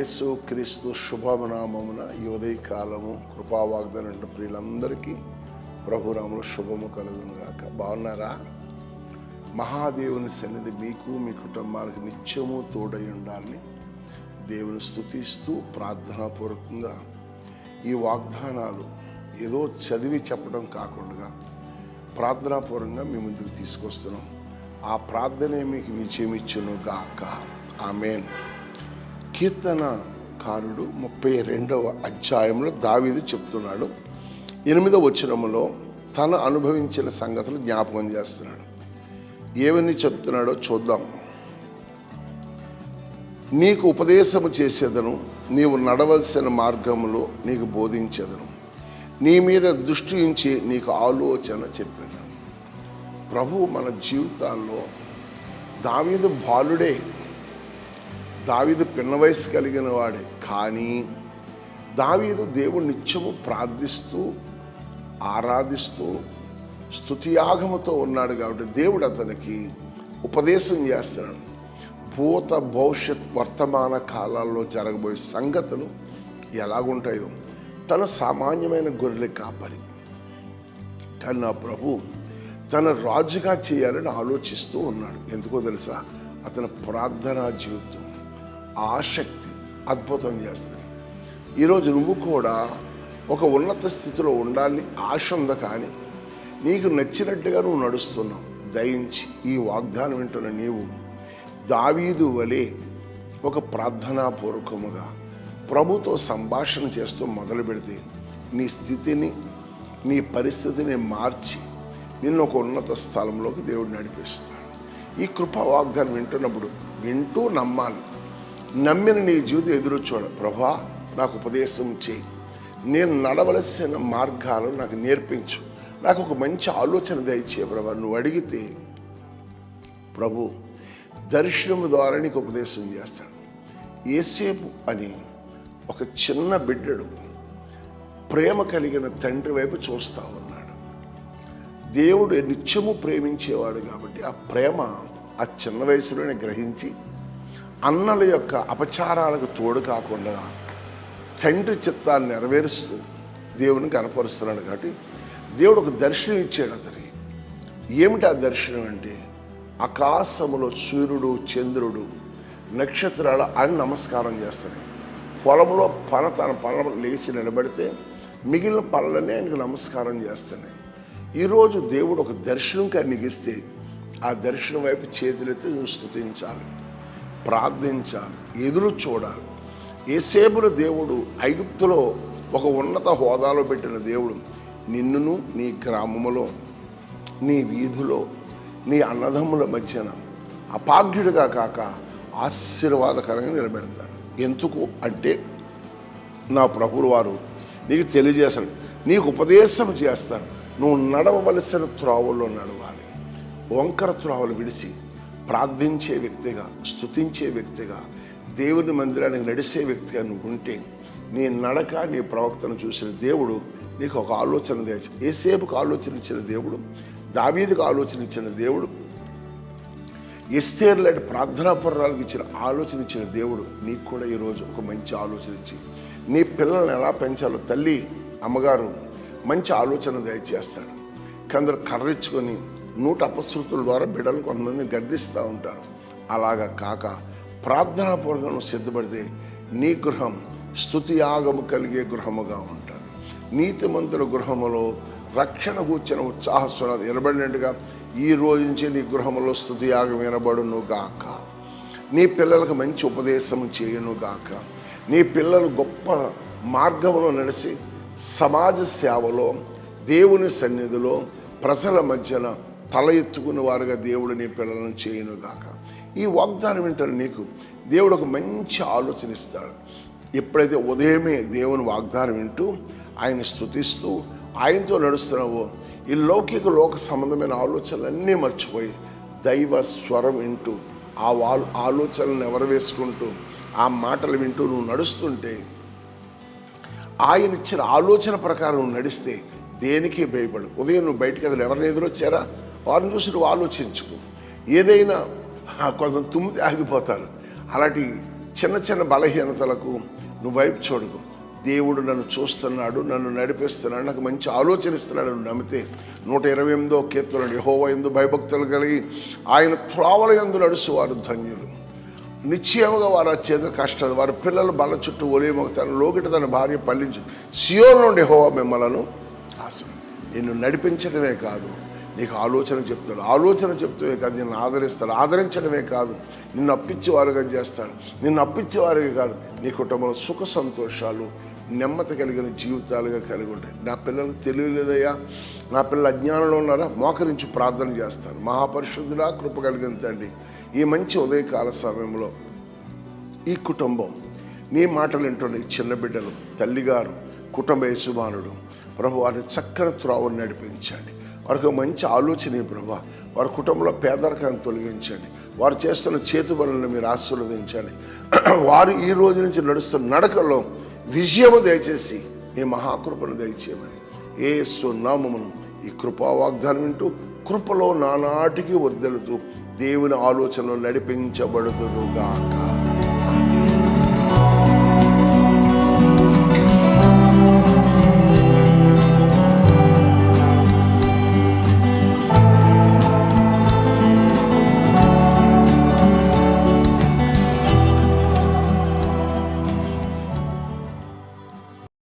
యేసు క్రీస్తు శుభనామమున ఈ ఉదయకాలము కృపావాగ్దానం ప్రియులందరికీ ప్రభురాములు శుభము కలుగును గాక. బాగున్నారా? మహాదేవుని సన్నిధి మీకు మీ కుటుంబానికి నిత్యము తోడై ఉండాలని దేవుని స్థుతిస్తూ ప్రార్థనాపూర్వకంగా ఈ వాగ్దానాలు ఏదో చదివి చెప్పడం కాకుండా ప్రార్థనాపూర్వకంగా మీ ముందుకు తీసుకొస్తున్నాం. ఆ ప్రార్థనే మీకు విజయం ఇచ్చును గాక. ఆమెన్. కీర్తనకారుడు ముప్పై రెండవ అధ్యాయంలో దావీదు చెప్తున్నాడు. ఎనిమిదవ వచనములో తను అనుభవించిన సంగతులు జ్ఞాపకం చేస్తున్నాడు. ఏమని చెప్తున్నాడో చూద్దాం. నీకు ఉపదేశము చేసేదను నీవు నడవలసిన మార్గములో నీకు బోధించేదను నీ మీద దృష్టి ఉంచి నీకు ఆలోచన చెప్పేదను. ప్రభు మన జీవితాల్లో దావీదు బాలుడే దావీదు పిన్న వయసు కలిగిన వాడే. కానీ దావీదు దేవుడు నిత్యము ప్రార్థిస్తూ ఆరాధిస్తూ స్థుతియాగముతో ఉన్నాడు కాబట్టి దేవుడు అతనికి ఉపదేశం చేస్తున్నాడు భూత భవిష్యత్ వర్తమాన కాలాల్లో జరగబోయే సంగతులు ఎలాగుంటాయో. తన సామాన్యమైన గొర్రెలు కాపరి. కానీ నా ప్రభు తన రాజుగా చేయాలని ఆలోచిస్తూ ఉన్నాడు. ఎందుకో తెలుసా? అతని ప్రార్థనా జీవితం. ఆసక్తి అద్భుతం చేస్తుంది. ఈరోజు నువ్వు కూడా ఒక ఉన్నత స్థితిలో ఉండాలని ఆశ ఉంది కానీ నీకు నచ్చినట్టుగా నువ్వు నడుస్తున్నావు. దయించి ఈ వాగ్దానం వింటున్న నీవు దావీదు వలె ఒక ప్రార్థనాపూర్వకముగా ప్రభుతో సంభాషణ చేస్తూ మొదలు పెడితే నీ స్థితిని నీ పరిస్థితిని మార్చి నిన్ను ఒక ఉన్నత స్థలంలోకి దేవుడు నడిపిస్తాడు. ఈ కృప వాగ్దానం వింటున్నప్పుడు వింటూ నమ్మాలి. నమ్మిన నీ జీవితం ఎదురొచ్చాడు ప్రభా నాకు ఉపదేశం చేయి. నేను నడవలసిన మార్గాలు నాకు నేర్పించు. నాకు ఒక మంచి ఆలోచన దయచే ప్రభా. నువ్వు అడిగితే ప్రభు దర్శనము ద్వారా నీకు ఉపదేశం చేస్తాడు ఏసేపు అని ఒక చిన్న బిడ్డడు ప్రేమ కలిగిన తండ్రి వైపు చూస్తా ఉన్నాడు. దేవుడు నిత్యము ప్రేమించేవాడు కాబట్టి ఆ ప్రేమ ఆ చిన్న వయసులోనే గ్రహించి అన్నల యొక్క అపచారాలకు తోడు కాకుండా తండ్రి చిత్తాన్ని నెరవేరుస్తూ దేవుని కనపరుస్తున్నాడు కాబట్టి దేవుడు ఒక దర్శనం ఇచ్చాడు అతనికి. ఏమిటి ఆ దర్శనం అంటే? ఆకాశములో సూర్యుడు చంద్రుడు నక్షత్రాలు అని నమస్కారం చేస్తున్నాయి పొలంలో పన తన పనుల లేచి నిలబడితే మిగిలిన పనులనే ఆయనకు నమస్కారం చేస్తున్నాయి ఈరోజు దేవుడు ఒక దర్శనం కనిగిస్తే ఆ దర్శనం వైపు చేతులెత్తి నువ్వు స్తుతించాలి. ప్రార్థించాలి ఎదురు చూడాలి. ఏసేపుల దేవుడు ఐగుప్తులో ఒక ఉన్నత హోదాలో పెట్టిన దేవుడు నిన్నును నీ గ్రామములో నీ వీధిలో నీ అన్నదమ్ముల మధ్యన అపాగ్యుడిగా కాక ఆశీర్వాదకరంగా నిలబెడతాడు. ఎందుకు అంటే నా ప్రభువు వారు నీకు తెలియజేస్తాడు నీకు ఉపదేశం చేస్తాడు నువ్వు నడవవలసిన త్రోవల్లో నడవాలి. వంకర త్రోవలు విడిచి ప్రార్థించే వ్యక్తిగా స్తుతించే వ్యక్తిగా దేవుని మందిరానికి నడిసే వ్యక్తిగా నువ్వు ఉంటే నీ నడక నీ ప్రవక్తను చూసిన దేవుడు నీకు ఒక ఆలోచన ఏసేపుకు ఆలోచన ఇచ్చిన దేవుడు దావీదికి ఆలోచన ఇచ్చిన దేవుడు ఎస్తేర్ లాంటి ప్రార్థనాపరాలకు ఇచ్చిన ఆలోచన ఇచ్చిన దేవుడు నీకు కూడా ఈరోజు ఒక మంచి ఆలోచన ఇచ్చి నీ పిల్లల్ని ఎలా పెంచాలో తల్లి అమ్మగారు మంచి ఆలోచన దయచేస్తాడు. కొందరు కర్రిచ్చుకొని నూట అపశృతుల ద్వారా బిడ్డలు కొంతమంది గర్దిస్తూ ఉంటారు. అలాగా కాక ప్రార్థనాపూర్వకంగా నువ్వు సిద్ధపడితే నీ గృహం స్థుతి ఆగము కలిగే గృహముగా ఉంటుంది. నీతిమంతుల గృహములో రక్షణ కూర్చిన ఉత్సాహస్వరం నిలబడినట్టుగా ఈ రోజు నుంచి నీ గృహంలో స్థుతి యాగం వినబడును గాక నీ పిల్లలకు మంచి ఉపదేశం చేయను గాక నీ పిల్లలు గొప్ప మార్గంలో నడిచి సమాజ సేవలో దేవుని సన్నిధిలో ప్రజల మధ్యన తల ఎత్తుకున్న వారుగా దేవుడు నీ పిల్లలను చేయను గాక. ఈ వాగ్దానం వింటారు నీకు దేవుడు ఒక మంచి ఆలోచన ఇస్తాడు. ఎప్పుడైతే ఉదయమే దేవుని వాగ్దానం వింటూ ఆయన స్తుతిస్తూ ఆయనతో నడుస్తున్నావో ఈ లౌకిక లోక సంబంధమైన ఆలోచనలన్నీ మర్చిపోయి దైవ స్వరం వింటూ ఆ వా ఆలోచనలను ఎవరు వేసుకుంటూ ఆ మాటలు వింటూ నువ్వు నడుస్తుంటే ఆయన ఇచ్చిన ఆలోచన ప్రకారం నువ్వు నడిస్తే దేనికి భయపడు ఉదయం నువ్వు బయటికి అసలు ఎవరిని ఎదురొచ్చారా? వారిని చూసి నువ్వు ఆలోచించుకో. ఏదైనా ఆ, కొంత తుమ్మితే ఆగిపోతారు అలాంటి చిన్న చిన్న బలహీనతలకు నువ్వు వైపు చూడకు. దేవుడు నన్ను చూస్తున్నాడు నన్ను నడిపిస్తున్నాడు నాకు మంచి ఆలోచన ఇస్తున్నాడు నువ్వు నమ్మితే నూట ఇరవై ఎనిమిదో కీర్తన యహోవ ఎందు భయభక్తులు కలిగి ఆయన త్రోవల ఎందు నడుసు వారు ధన్యులు. నిశ్చయముగా వారు చేత కష్టం వారి పిల్లలు బల చుట్టూ ఒలియమొగుతారు లోకిట తన భార్య పల్లించు. సియోన్ నుండి హోవా మిమ్మలను ఆశ నిన్ను నడిపించడమే కాదు నీకు ఆలోచన చెప్తాడు. ఆలోచన చెప్తూనే కాదు నిన్ను ఆదరిస్తాడు. ఆదరించడమే కాదు నిన్ను అప్పించేవారుగా చేస్తాడు. నిన్ను అప్పించేవారుగా కాదు నీ కుటుంబంలో సుఖ సంతోషాలు నెమ్మది కలిగిన జీవితాలుగా కలిగి ఉంటాయి. నా పిల్లలకు తెలియలేదయ్యా నా పిల్లలు అజ్ఞానంలో ఉన్నారా? మోకరించి ప్రార్థన చేస్తాను. మహాపరిశుద్ధుడా కృప కలిగిన తండ్రి ఈ మంచి ఉదయకాల సమయంలో ఈ కుటుంబం నీ మాటలు వింటున్న ఈ చిన్న బిడ్డలు తల్లిగారు కుటుంబ యజమానుడు ప్రభు వారిని చక్కని త్రోవను నడిపించండి. వారికి మంచి ఆలోచన ఇవ్వు ప్రభు. వారి కుటుంబంలో పేదరికాన్ని తొలగించండి. వారు చేస్తున్న చేతి పనులను మీరు ఆశీర్వదించండి. వారు ఈ రోజు నుంచి నడుస్తున్న నడకలో విజయము దయచేసి మీ మహాకృపను దయచేయమని ఏ సున్నామమును ఈ కృపా వాగ్దానం వింటూ కృపలో నానాటికి వర్దెలుతూ దేవుని ఆలోచనలో నడిపించబడుదురుగాక.